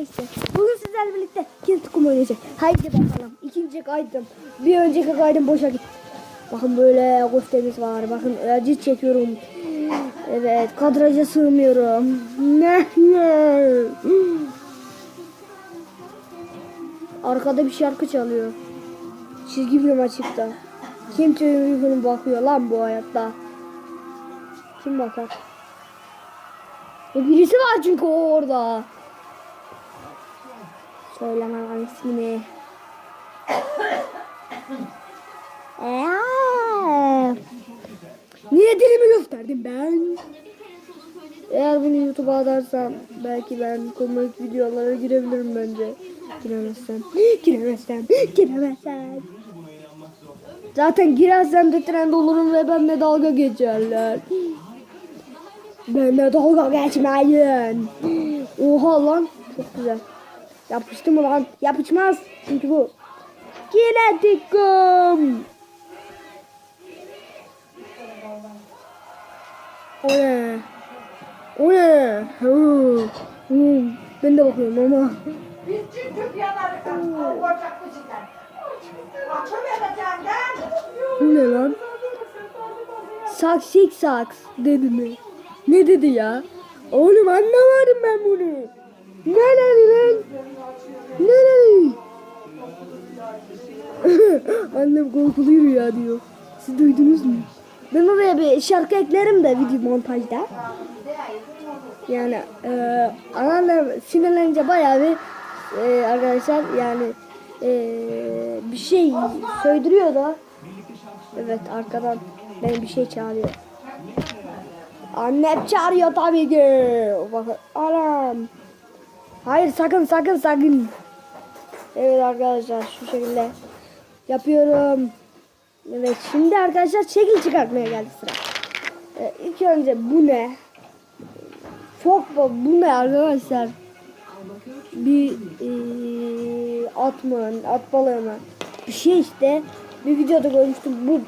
neyse. Bugün sizlerle birlikte Kent kum oynayacak. Haydi bakalım. İkinci kaydım. Bir önceki kaydım boşa gitti. Bakın böyle köftemiz var. Bakın acı çekiyorum. Evet kadraja sığmıyorum. Ne. Arkada bir şarkı çalıyor. Çizgi film açıkta. Kim çizgi film bakıyor lan bu hayatta? Kim bakar? E birisi var çünkü orada. Söylemem ismini. Niye dilimi gösterdim ben? Eğer bunu YouTube'a atarsam belki ben komik videolara girebilirim bence. Giremezsem. Giremezsem. Giremezsem. Zaten girersem de trend olurum ve benimle dalga geçerler. Benimle dalga geçmeyin. Oha lan. Çok güzel. Yapıştı mı lan? Yapışmaz. Çünkü bu. Kinetikum. O ne? O ne? Ben de bakıyorum ama. Bu ne lan? Saksik saks dedi mi? Ne dedi ya? Oğlum anlamadım ben bunu. Ne dedi lan? Ne dedi? Annem korkuluyor ya diyor. Siz duydunuz mu? Ben oraya bir şarkı eklerim de video montajda. Yani e, anneannem sinirlenince bayağı bir e, arkadaşlar yani e, bir şey söydürüyor da Evet arkadan beni bir şey çağırıyor. Annem çağırıyor tabii ki. Bakın anam. Hayır sakın sakın sakın. Evet arkadaşlar şu şekilde yapıyorum. Evet şimdi arkadaşlar şekil çıkartmaya geldi sıra. Ee, ilk önce bu ne? Çok bu ne arkadaşlar? Bir ee, at mı? At balığı mı? Bir şey işte. Bir videoda görmüştüm. Bu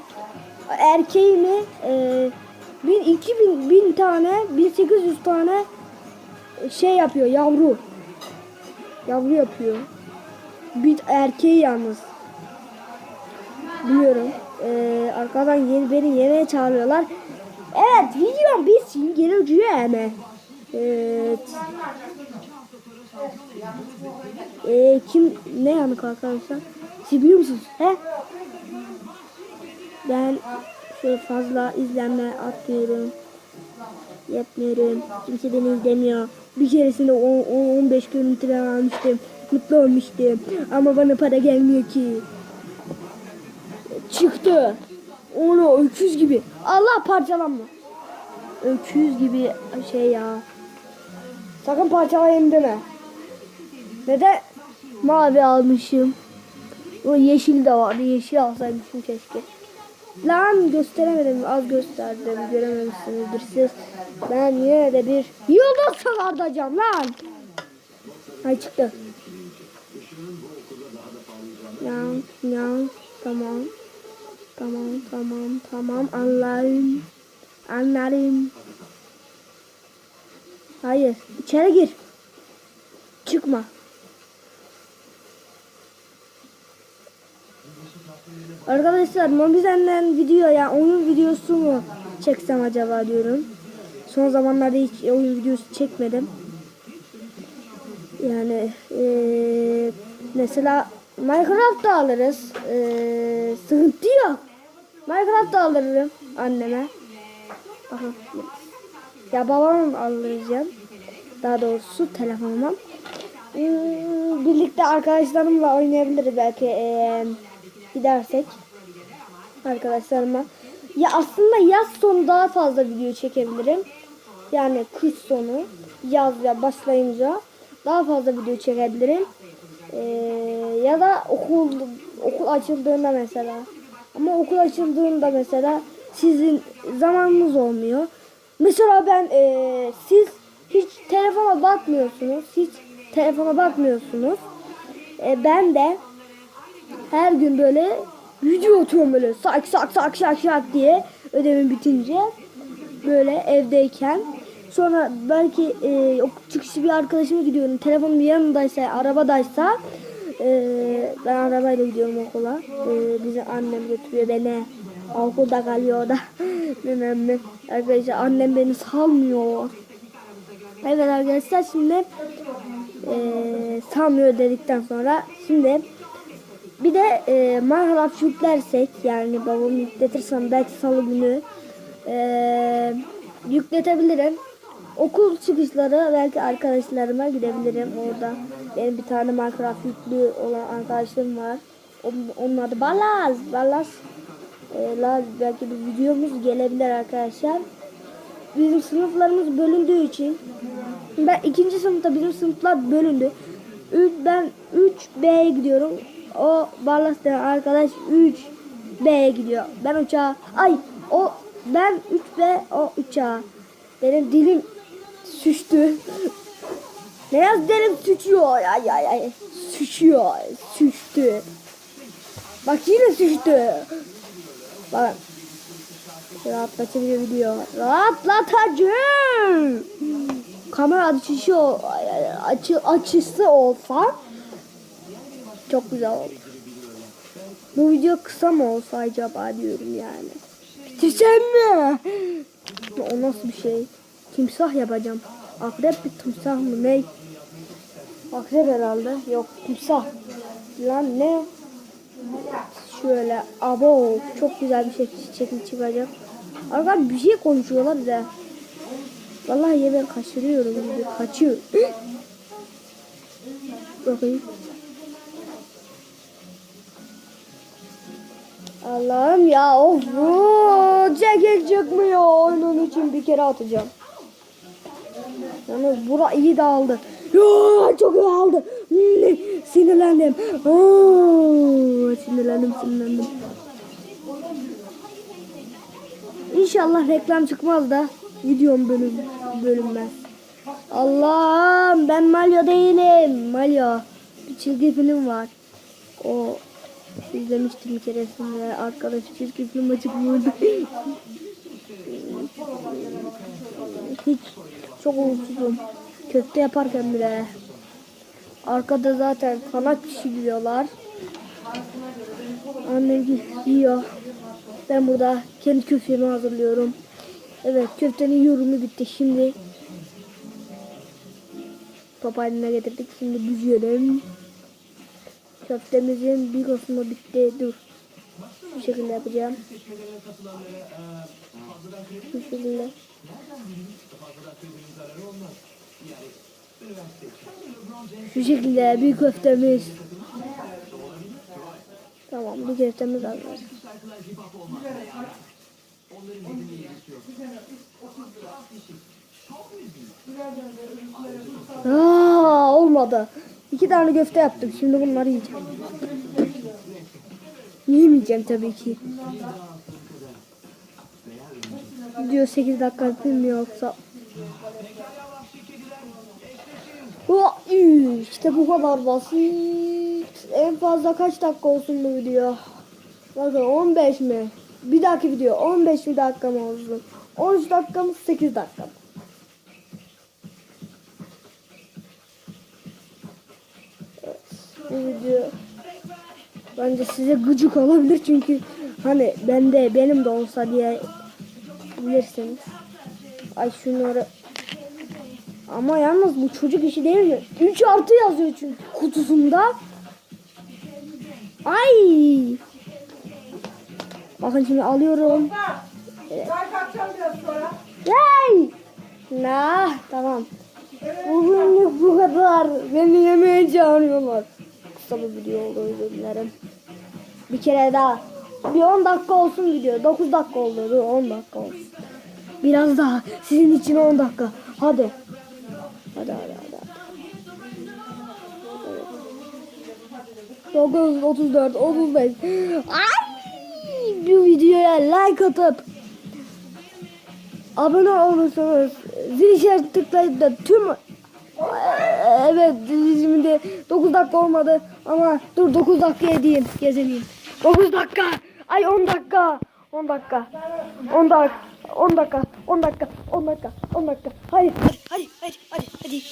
erkeği mi? Bin, iki bin, bin tane, 1800 tane şey yapıyor yavru. Yavru yapıyor. Bir erkeği yalnız. Biliyorum. Ee, arkadan yeni beni yemeğe çağırıyorlar. Evet videom bitsin geleceğim. Evet. Ee, kim ne yanık arkadaşlar? Siz biliyor musunuz? He? Ben şöyle fazla izlenme atmıyorum. Yapmıyorum. Kimse beni izlemiyor. Bir keresinde 10-15 görüntüler almıştım. Mutlu olmuştum. Ama bana para gelmiyor ki. Çıktı. Onu öküz gibi. Allah parçalanma. Öküz gibi şey ya. Sakın parçalayayım deme. Neden mavi almışım? O yeşil de vardı. Yeşil alsaymışım keşke. Lan gösteremedim. Az gösterdim. Görememişsinizdir siz. Ben yine de bir yıldız çıkartacağım lan. Ay çıktı. Yan yan tamam. Tamam tamam tamam anlarım. Anlarım. Hayır. içeri gir. Çıkma. Arkadaşlar Mobizen'den video ya oyun videosu mu çeksem acaba diyorum. Son zamanlarda hiç oyun videosu çekmedim. Yani eee, mesela Minecraft da alırız. Eee sıkıntı yok. Minecraft da alırım anneme. Bakın. Ya babamın alacağım. Daha doğrusu telefonuma. Hmm, birlikte arkadaşlarımla oynayabiliriz belki eee, gidersek arkadaşlarıma. Ya aslında yaz sonu daha fazla video çekebilirim. Yani kış sonu yaz ya başlayınca daha fazla video çekebilirim. Ee, ya da okul okul açıldığında mesela. Ama okul açıldığında mesela sizin zamanınız olmuyor. Mesela ben ee, siz hiç telefona bakmıyorsunuz. Hiç telefona bakmıyorsunuz. E, ben de her gün böyle video atıyorum böyle sak sak sak sak sak diye ödevim bitince böyle evdeyken. Sonra belki e, çıkışı bir arkadaşıma gidiyorum. Telefonum yanındaysa, arabadaysa e, ben arabayla gidiyorum okula. E, bizi annem götürüyor beni. Okulda kalıyor da. Ne. Arkadaşlar annem beni salmıyor. Evet arkadaşlar şimdi e, salmıyor dedikten sonra şimdi bir de e, Minecraft yüklersek yani babamı yükletirsem belki salı günü e, yükletebilirim. Okul çıkışları belki arkadaşlarıma gidebilirim orada. Benim bir tane Minecraft yüklü olan arkadaşım var. Onun, adı Balaz. Balaz. E, la- belki bir videomuz gelebilir arkadaşlar. Bizim sınıflarımız bölündüğü için ben ikinci sınıfta bizim sınıflar bölündü. Ben 3B'ye gidiyorum. O Barlas denen arkadaş 3B'ye gidiyor. Ben uçağa ay o ben 3B o uçağa. Benim dilim süştü. ne yaz derim sıçıyor. Ay ay ay. Süşüyor. Süştü. Bak yine süştü. Bak. Rahatlatıcı video. Rahatlatıcı. Kamera açışı açı, açısı olsa çok güzel olur. Bu video kısa mı olsa acaba diyorum yani. Bitirsem mi? O nasıl bir şey? Timsah yapacağım. Akrep bir timsah mı ne? Akrep herhalde. Yok timsah. Lan ne? Şöyle abo çok güzel bir şey şekil çıkacak. Arkadaşlar bir şey konuşuyorlar da. Vallahi ya ben kaçırıyorum kaçıyor. Bakayım. Allah'ım ya of bu çekik çıkmıyor. Onun için bir kere atacağım. Yalnız bura iyi dağıldı. Ya, çok iyi aldı. Sinirlendim. Oo, sinirlendim sinirlendim. İnşallah reklam çıkmaz da videom bölüm, bölünmez. Allah'ım ben Malyo değilim. Malyo. Bir çizgi film var. O izlemiştim bir keresinde. Arkadaş çizgi film açıp. Hiç çok umutsuzum. Köfte yaparken bile. Arkada zaten kanat pişiriyorlar. Annem yiyor. Ben burada kendi köftemi hazırlıyorum. Evet köftenin yorumu bitti. Şimdi haline getirdik. Şimdi büzüyelim. Köftemizin bir kısmı bitti. Dur. Bu şekilde yapacağım. Bu şekilde. Şu şekilde bir köftemiz. Tamam bir köftemiz hazır. Aa, olmadı. İki tane köfte yaptım. Şimdi bunları yiyeceğim. Yemeyeceğim tabii ki. Video 8 dakika film yoksa. İşte bu kadar basit. En fazla kaç dakika olsun bu video? Bakın 15 mi? Bir dahaki video 15 bir dakika mı olsun? 13 dakika mı 8 dakika mı? Bu video bence size gıcık olabilir çünkü hani bende benim de olsa diye bilirsiniz. Ay şunları ama yalnız bu çocuk işi değil mi? 3 artı yazıyor çünkü kutusunda. Ay. Bakın şimdi alıyorum. Sonra. Yay! Nah tamam. Bugünlük bu kadar. Beni yemeğe çağırıyorlar. Kısa bir video oldu özür dilerim. Bir kere daha. Bir 10 dakika olsun video. 9 dakika oldu. Dur 10 dakika olsun. Biraz daha. Sizin için 10 dakika. Hadi. Hadi hadi hadi. hadi. Evet. 9, 34, 35. Ay! Bu videoya like atıp abone olursanız zil işaretini tıklayıp da tüm evet şimdi 9 dakika olmadı ama dur 9 dakika diyeyim gezeneyim 9 dakika ay 10 dakika 10 dakika. 10 dakika. 10 dakika. 10 dakika. 10 dakika. 10 dakika. Hayır. Hadi. Hadi. Hadi. Hadi.